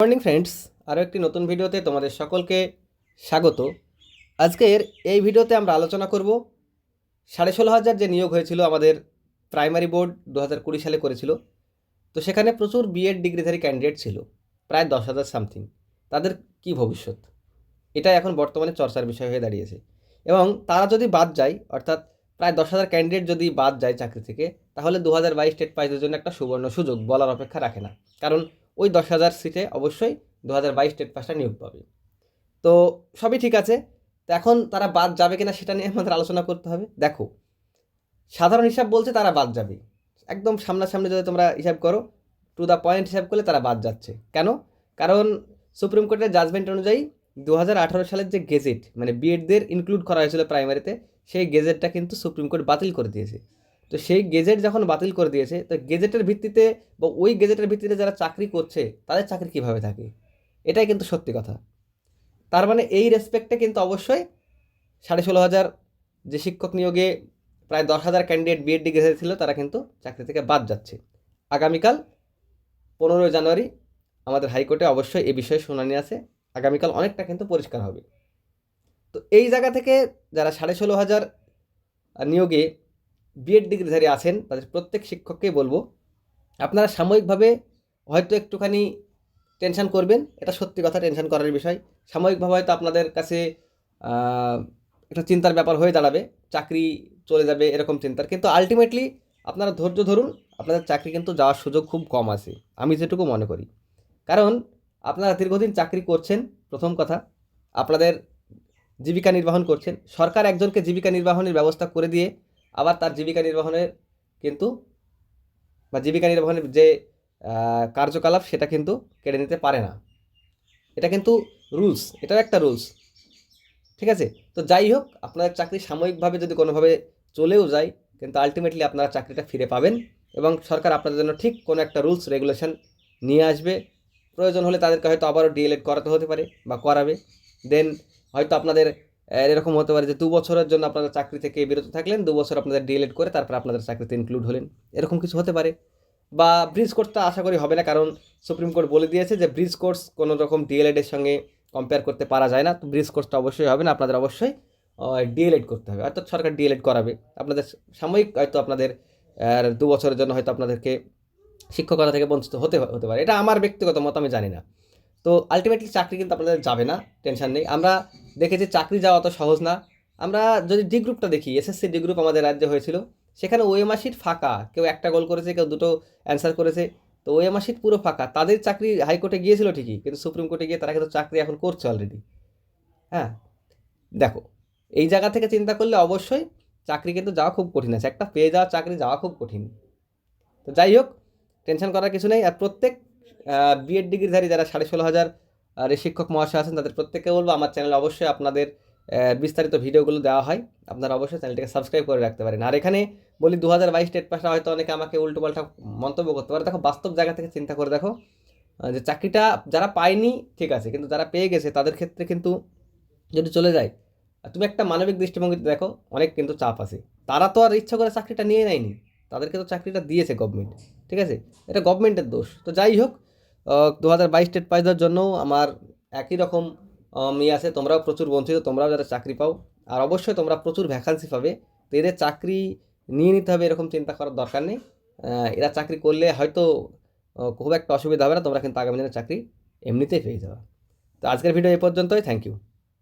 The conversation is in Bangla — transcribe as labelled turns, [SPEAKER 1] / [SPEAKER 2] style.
[SPEAKER 1] মর্নিং ফ্রেন্ডস, আরও একটি নতুন ভিডিওতে তোমাদের সকলকে স্বাগত। আজকের এই ভিডিওতে আমরা আলোচনা করব সাড়ে ষোলো হাজার যে নিয়োগ হয়েছিল আমাদের প্রাইমারি বোর্ড দু হাজার কুড়ি সালে করেছিল, তো সেখানে প্রচুর বিএড ডিগ্রিধারী ক্যান্ডিডেট ছিল, প্রায় দশ হাজার সামথিং তাদের কি ভবিষ্যৎ? এটা এখন বর্তমানে চর্চার বিষয় হয়ে দাঁড়িয়েছে। এবং তারা যদি বাদ যায়, অর্থাৎ প্রায় দশ হাজার ক্যান্ডিডেট যদি বাদ যায় চাকরি থেকে, তাহলে দু হাজার বাইশ স্টেট প্রাইজের জন্য একটা সুবর্ণ সুযোগ বলার অপেক্ষা রাখে না। কারণ ওই দশ হাজার সিটে অবশ্যই দু হাজার বাইশ স্টেট পাসটা নিয়োগ পাবে। তো সবই ঠিক আছে। তো এখন তারা বাদ যাবে কিনা সেটা নিয়ে আমাদের আলোচনা করতে হবে। দেখো, সাধারণ হিসাব বলছে তারা বাদ যাবে। একদম সামনাসামনি যদি তোমরা হিসাব করো টু দ্য পয়েন্ট হিসাব করলে তারা বাদ যাচ্ছে। কেন? কারণ সুপ্রিম কোর্টের জাজমেন্ট অনুযায়ী দু হাজার আঠারো সালের যে গেজেট মানে বিএডদের ইনক্লুড করা হয়েছিল প্রাইমারিতে সেই গেজেটটা কিন্তু সুপ্রিম কোর্ট বাতিল করে দিয়েছে। তো সেই গেজেট যখন বাতিল করে দিয়েছে, তো গেজেটের ভিত্তিতে বা ওই গেজেটের ভিত্তিতে যারা চাকরি করছে, তাদের চাকরি কীভাবে থাকে? এটাই কিন্তু সত্যি কথা। তার মানে এই রেসপেক্টে কিন্তু অবশ্যই সাড়ে ষোলো হাজার যে শিক্ষক নিয়োগে প্রায় দশ হাজার ক্যান্ডিডেট বিএড ডিগ্রি ছিল, তারা কিন্তু চাকরি থেকে বাদ যাচ্ছে। আগামীকাল পনেরোই জানুয়ারি আমাদের হাইকোর্টে অবশ্যই এ বিষয়ে শুনানি আছে। আগামীকাল অনেকটা কিন্তু পরিষ্কার হবে। তো এই জায়গা থেকে যারা সাড়ে ষোলো হাজার নিয়োগে বিএড ডিগ্রিধারী আছেন, তাদের প্রত্যেক শিক্ষককেই বলব, আপনারা সাময়িকভাবে হয়তো একটুখানি টেনশন করবেন, এটা সত্যি কথা টেনশন করার বিষয়। সাময়িকভাবে হয়তো আপনাদের কাছে একটা চিন্তার ব্যাপার হয়ে দাঁড়াবে, চাকরি চলে যাবে এরকম চিন্তার। কিন্তু আলটিমেটলি আপনারা ধৈর্য ধরুন, আপনাদের চাকরি কিন্তু যাওয়ার সুযোগ খুব কম আছে, আমি যেটুকু মনে করি। কারণ আপনারা দীর্ঘদিন চাকরি করছেন, প্রথম কথা, আপনাদের জীবিকা নির্বাহন করছেন, সরকার একজনকে জীবিকা নির্বাহনের ব্যবস্থা করে দিয়ে আবার তার জীবিকা নির্বাহনের কিন্তু বা জীবিকা নির্বাহনের যে কার্যকলাপ সেটা কিন্তু কেড়ে নিতে পারে না। এটা কিন্তু রুলস, এটাও একটা রুলস। ঠিক আছে? তো যাই হোক, আপনার চাকরি সাময়িকভাবে যদি কোনোভাবে চলেও যায়, কিন্তু আলটিমেটলি আপনারা চাকরিটা ফিরে পাবেন এবং সরকার আপনাদের জন্য ঠিক কোনো একটা রুলস রেগুলেশন নিয়ে আসবে। প্রয়োজন হলে তাদেরকে হয়তো আবারও ডিএলএড করাতে হতে পারে বা করাবে। দেন হয়তো আপনাদের এরকম হতে পারে যে দু বছরের জন্য আপনাদের চাকরি থেকে বিরত থাকলেন, দু বছর আপনাদের ডিএলএড করে তারপর আপনাদের চাকরিতে ইনক্লুড হলেন। এরকম কিছু হতে পারে। বা ব্রিজ কোর্সটা আশা করি হবে না, কারণ সুপ্রিম কোর্ট বলে দিয়েছে যে ব্রিজ কোর্স কোনো রকম ডিএলএডের সঙ্গে কম্পেয়ার করতে পারা যায় না। তো ব্রিজ কোর্সটা অবশ্যই হবে না, আপনাদের অবশ্যই ডিএলএড করতে হবে। অর্থাৎ সরকার ডিএলএড করাবে। আপনাদের সাময়িক হয়তো আপনাদের দু বছরের জন্য হয়তো আপনাদেরকে শিক্ষকতা থেকে বঞ্চিত হতে হতে পারে। এটা আমার ব্যক্তিগত মত, আমি জানি না। তো আলটিমেটলি চাকরি কিন্তু আপনাদের যাবে না টেনশন নেই। আমরা দেখেছি চাকরি যাওয়া অত সহজ না। আমরা যদি ডি গ্রুপটা দেখি এসএসসি ডি গ্রুপ আমাদের রাজ্যে হয়েছিল। সেখানে ওএমআর শিট ফাঁকা। কেউ একটা গোল করেছে, কেউ দুটো অ্যান্সার করেছে। তো ওএমআর শিট পুরো ফাঁকা। তাদের চাকরি হাইকোর্টে গিয়েছিল ঠিকই, কিন্তু সুপ্রিম কোর্টে গিয়ে তারা কিন্তু চাকরি এখন করছে অলরেডি হ্যাঁ দেখো, এই জায়গা থেকে চিন্তা করলে অবশ্যই চাকরি কিন্তু যাওয়া খুব কঠিন আছে। একটা পেয়ে যাওয়া চাকরি যাওয়া খুব কঠিন। তো যাই হোক টেনশন করার কিছু নেই। আর প্রত্যেক বিএড ডিগ্রিধারী যারা সাড়ে ষোলো হাজার আর শিক্ষক মহাশয় আছেন, তাদের প্রত্যেককে বলব আমার চ্যানেলে অবশ্যই আপনাদের বিস্তারিত ভিডিওগুলো দেওয়া হয়। আপনারা অবশ্যই চ্যানেলটিকে সাবস্ক্রাইব করে রাখতে পারেন। আর এখানে বলি দু হাজার বাইশ স্টেট পাসটা হয়তো অনেকে আমাকে উল্টোপাল্টা মন্তব্য করতে পারে। দেখো, বাস্তব জায়গা থেকে চিন্তা করে দেখো যে চাকরিটা যারা পায়নি, ঠিক আছে, কিন্তু যারা পেয়ে গেছে, তাদের ক্ষেত্রে কিন্তু যদি চলে যায় তুমি একটা মানবিক দৃষ্টিভঙ্গিতে দেখো, অনেক কিন্তু চাপ আছে। তারা তো আর ইচ্ছা করে চাকরিটা নিয়ে নেয়নি, তাদেরকে তো চাকরিটা দিয়েছে গভর্নমেন্ট ঠিক আছে? এটা গভর্নমেন্টের দোষ। তো যাই হোক দু হাজার বাইশ স্টেট পাইজের জন্য আমার একই রকম ইয়ে আছে। তোমরাও প্রচুর বঞ্চিত, তোমরাও যাতে চাকরি পাও। আর অবশ্যই তোমরা প্রচুর ভ্যাকান্সি পাবে। তো এদের চাকরি নিয়ে নিতে হবে এরকম চিন্তা করার দরকার নেই। এরা চাকরি করলে হয়তো খুব একটা অসুবিধা হবে না। তোমরা কিন্তু আগামী দিনে চাকরি এমনিতেই পেয়ে যাবে। তো আজকের ভিডিও এ পর্যন্তই। Thank you